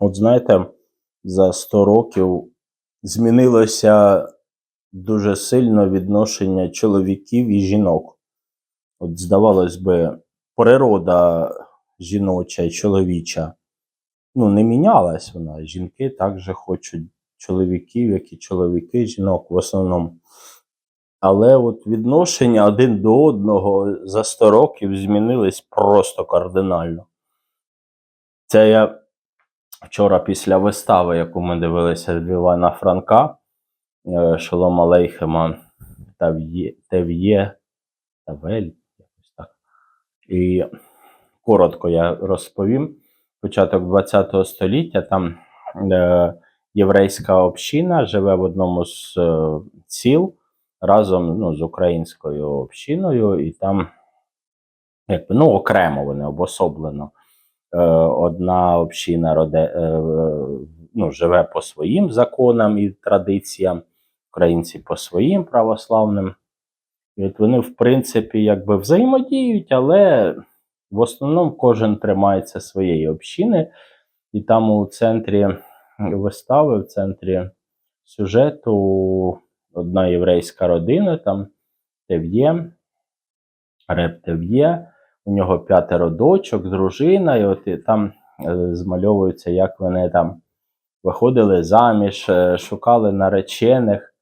От знаєте, за 100 років змінилося дуже сильно відношення чоловіків і жінок. От, здавалось би, природа жіноча і чоловіча ну, не мінялась вона. Жінки також хочуть чоловіків, як і чоловіки, жінок в основному. Але от відношення один до одного за 100 років змінились просто кардинально. Це я вчора після вистави, яку ми дивилися від Івана Франка, е, Шолома Лейхема Тев'є, Тавель, якось так. І коротко я розповім. Початок ХХ століття там е, єврейська община живе в одному з е, сіл разом ну, з українською общиною, і там якби, ну, окремо вони обособлено. Е, одна община роде, е, ну, живе по своїм законам і традиціям, українці по своїм православним. І от вони, в принципі, якби взаємодіють, але в основному кожен тримається своєї общини, і там у центрі вистави, в центрі сюжету одна єврейська родина, там Тев'є, Реп Тев'є, у нього п'ятеро дочок, дружина, і от і там е, змальовується, як вони там виходили заміж, е, шукали наречених.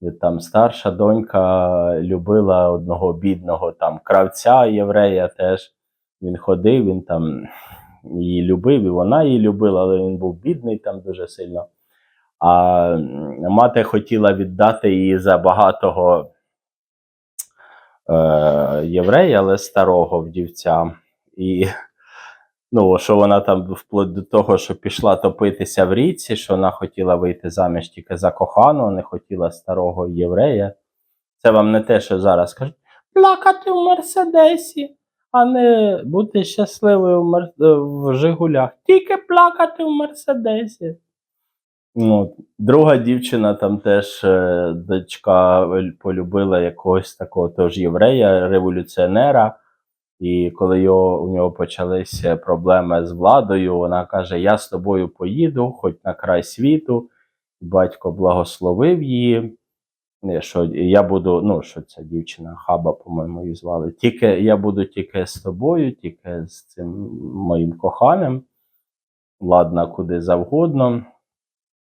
І там старша донька любила одного бідного там кравця єврея теж. Він ходив, він там її любив, і вона її любила, але він був бідний там дуже сильно. А мати хотіла віддати її за багатого е, єврея, але старого вдівця. І ну, що вона там вплоть до того, що пішла топитися в річці, що вона хотіла вийти заміж тільки за коханого, не хотіла старого єврея. Це вам не те, що зараз кажуть, плакати в Мерседесі, а не бути щасливою в, Мер... в Жигулях. Тільки плакати в Мерседесі. Ну, друга дівчина там теж е, дочка полюбила якогось такого теж єврея, революціонера. І коли його, у нього почалися проблеми з владою, вона каже: Я з тобою поїду, хоч на край світу. Батько благословив її. е, Що я буду, ну, що ця дівчина Хаба, по-моєму, її звали. Тільки я буду тільки з тобою, тільки з цим моїм коханим. Ладно, куди завгодно.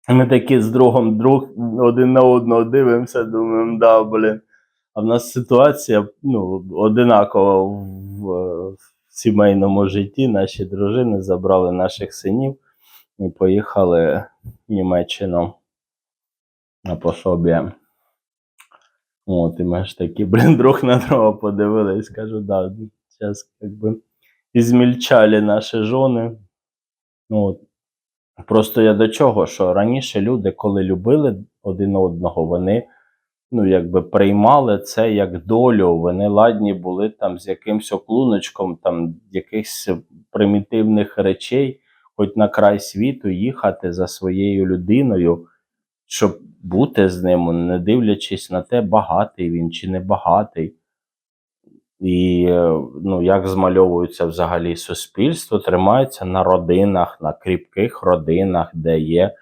Ми такі з другом друг один на одного дивимося, думаємо, да, блін. А в нас ситуація ну, одинакова в, в сімейному житті. Наші дружини забрали наших синів і поїхали в Німеччину на пособі. От, і ми ж такі, блін, друг на друга подивились, кажу, да, зараз якби ізмільчали наші жони. От. Просто я до чого, що раніше люди, коли любили один одного, вони ну, якби приймали це як долю. Вони ладні були там з якимсь оклуночком, там якихось примітивних речей, хоч на край світу їхати за своєю людиною, щоб бути з ним, не дивлячись на те, багатий він чи не багатий. І е, ну, як змальовується взагалі суспільство, тримається на родинах, на кріпких родинах, де є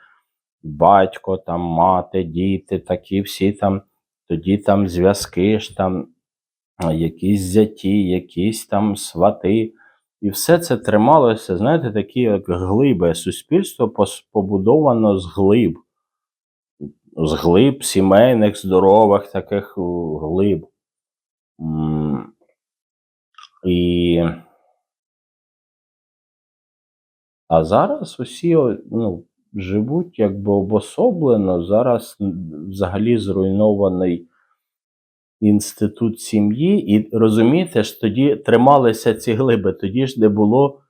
батько, там, мати, діти, такі всі там, тоді там зв'язки ж там, якісь зяті, якісь там свати. І все це трималося, знаєте, такі як глиби. Суспільство побудовано з глиб, з глиб сімейних, здорових таких глиб. І... А зараз усі ну, живуть якби обособлено. Зараз взагалі зруйнований інститут сім'ї. І розумієте ж, тоді трималися ці глиби, тоді ж не було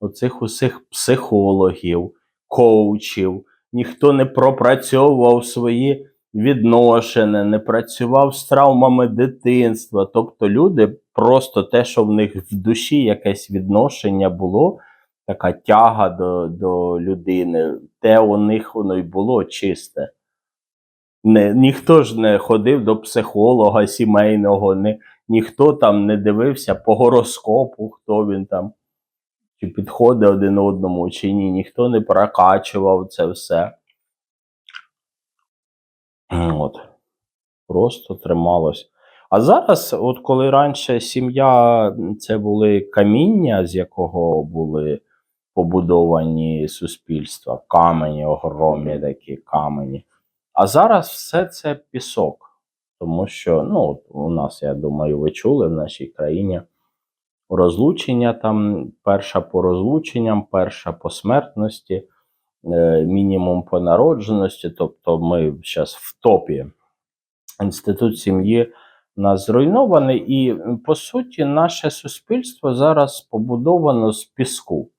оцих усіх психологів, коучів, ніхто не пропрацьовував свої відношення, не працював з травмами дитинства. Тобто люди просто те, що в них в душі якесь відношення було, така тяга до, до людини, те у них воно й було чисте. Не, ніхто ж не ходив до психолога сімейного, не, ніхто там не дивився по гороскопу, хто він там, чи підходить один одному, чи ні. Ніхто не прокачував це все. От. Просто трималось. А зараз, от коли раніше сім'я це були каміння, з якого були побудовані суспільства, камені, огромні такі камені. А зараз все це пісок. Тому що, ну, у нас, я думаю, ви чули в нашій країні розлучення там, перша по розлученням, перша по смертності, мінімум по народженості. Тобто ми зараз в топі. Інститут сім'ї у нас зруйнований, і по суті, наше суспільство зараз побудовано з піску.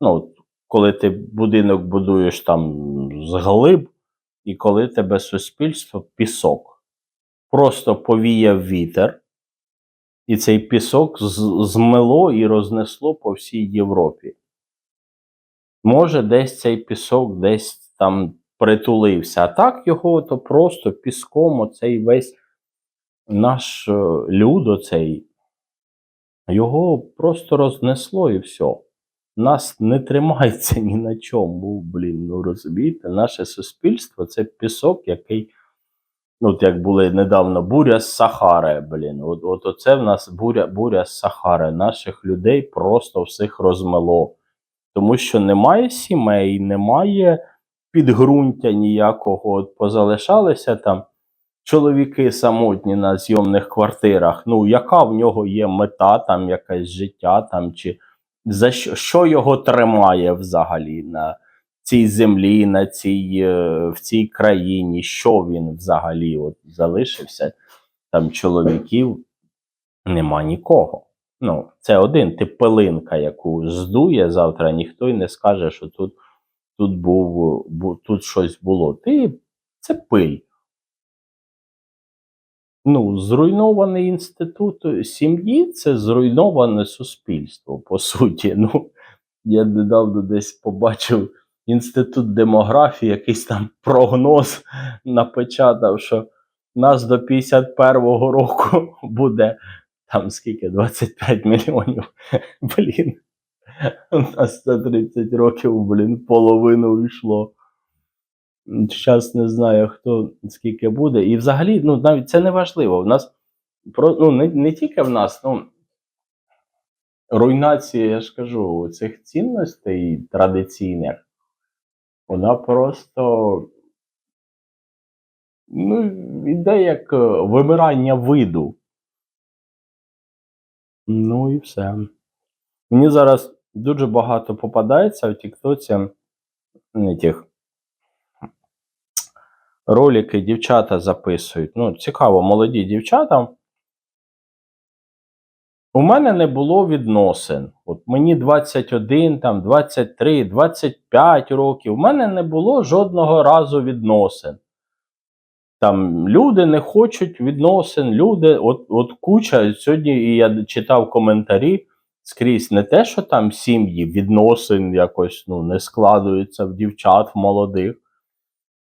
Ну, коли ти будинок будуєш там з глиб, і коли тебе суспільство пісок. Просто повіяв вітер, і цей пісок з- змело і рознесло по всій Європі. Може, десь цей пісок десь там притулився, а так його то просто піском, оцей весь наш е, люд, оцей, його просто рознесло і все. Нас не тримається ні на чому. Блін, ну розумієте, наше суспільство це пісок, який. Ну, От як були недавно буря з Сахари, блін. От, от оце в нас буря, буря з Сахари. Наших людей просто всіх розмело. Тому що немає сімей, немає підґрунтя ніякого. От позалишалися там чоловіки самотні на зйомних квартирах. Ну, яка в нього є мета, там якесь життя, там, чи за що, що його тримає взагалі на цій землі, на цій, е, в цій країні, що він взагалі от залишився, там чоловіків нема нікого. Ну, це один тип пилинка, яку здує завтра, ніхто й не скаже, що тут, тут, був, бу, тут щось було. Ти це пиль. Ну, зруйнований інститут сім'ї це зруйноване суспільство, по суті. Ну, я недавно десь побачив інститут демографії, якийсь там прогноз напечатав, що нас до 51-го року буде там скільки 25 мільйонів. Блін. У нас за 30 років, блін, половину йшло. Зараз не знаю, хто скільки буде. І взагалі, ну навіть це не важливо. У нас ну не, не тільки в нас, ну руйнація, я ж кажу, цих цінностей традиційних, вона просто ну, іде як вимирання виду. Ну і все. Мені зараз дуже багато попадається в Тіктоці тих ролики дівчата записують. Ну, цікаво, молоді дівчата. У мене не було відносин. От мені 21, там, 23, 25 років. У мене не було жодного разу відносин. Там люди не хочуть відносин, люди, от, от куча. Сьогодні я читав коментарі скрізь не те, що там сім'ї відносин якось ну, не складуються в дівчат, в молодих.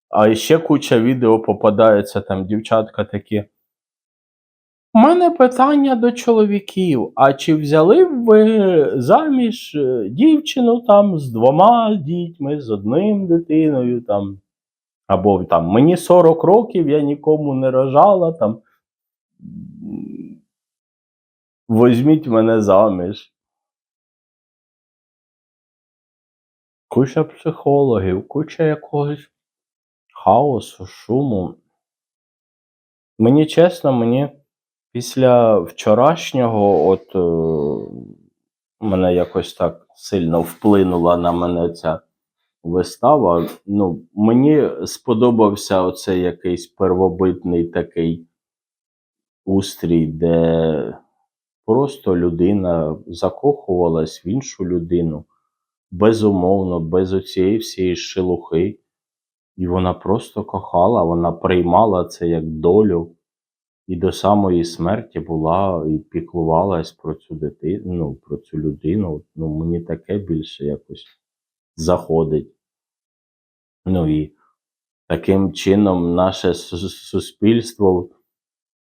А ще куча відео попадається там дівчатка такі. У мене питання до чоловіків. А чи взяли б ви заміж е, дівчину там з двома дітьми, з одним дитиною там? Або там мені 40 років, я нікому не рожала там. Возьміть мене заміж. Куча психологів, куча якогось хаосу, шуму. Мені чесно, мені після вчорашнього, от е, мене якось так сильно вплинула на мене ця вистава. Ну, мені сподобався оцей якийсь первобитний такий устрій, де просто людина закохувалась в іншу людину безумовно, без оцієї всієї шелухи. І вона просто кохала, вона приймала це як долю, і до самої смерті була і піклувалась про цю дитину, ну, про цю людину. Ну, мені таке більше якось заходить. Ну і таким чином наше суспільство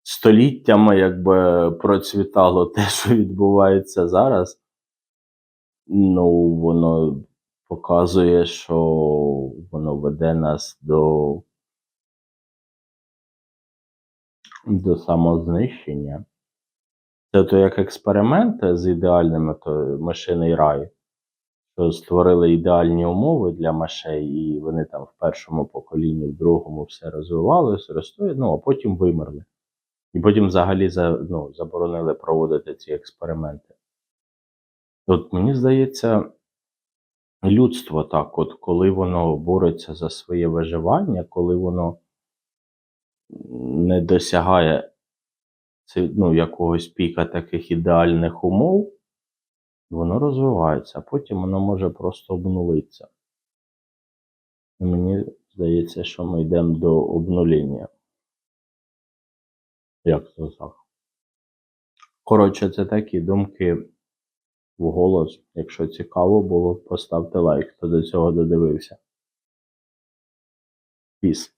століттями якби процвітало те, що відбувається зараз. Ну, воно показує, що воно веде нас до, до самознищення. Це то як експерименти з ідеальними, то мишиний рай, що створили ідеальні умови для мишей, і вони там в першому поколінні, в другому все розвивалося, росли, ну, а потім вимерли. І потім взагалі за, ну, заборонили проводити ці експерименти. От мені здається, людство так, от коли воно бореться за своє виживання, коли воно не досягає ну, якогось піка таких ідеальних умов, воно розвивається, а потім воно може просто обнулитися. І мені здається, що ми йдемо до обнуління. Як це так? Коротше, це такі думки в голос. Якщо цікаво було, поставте лайк, хто до цього додивився. Піс.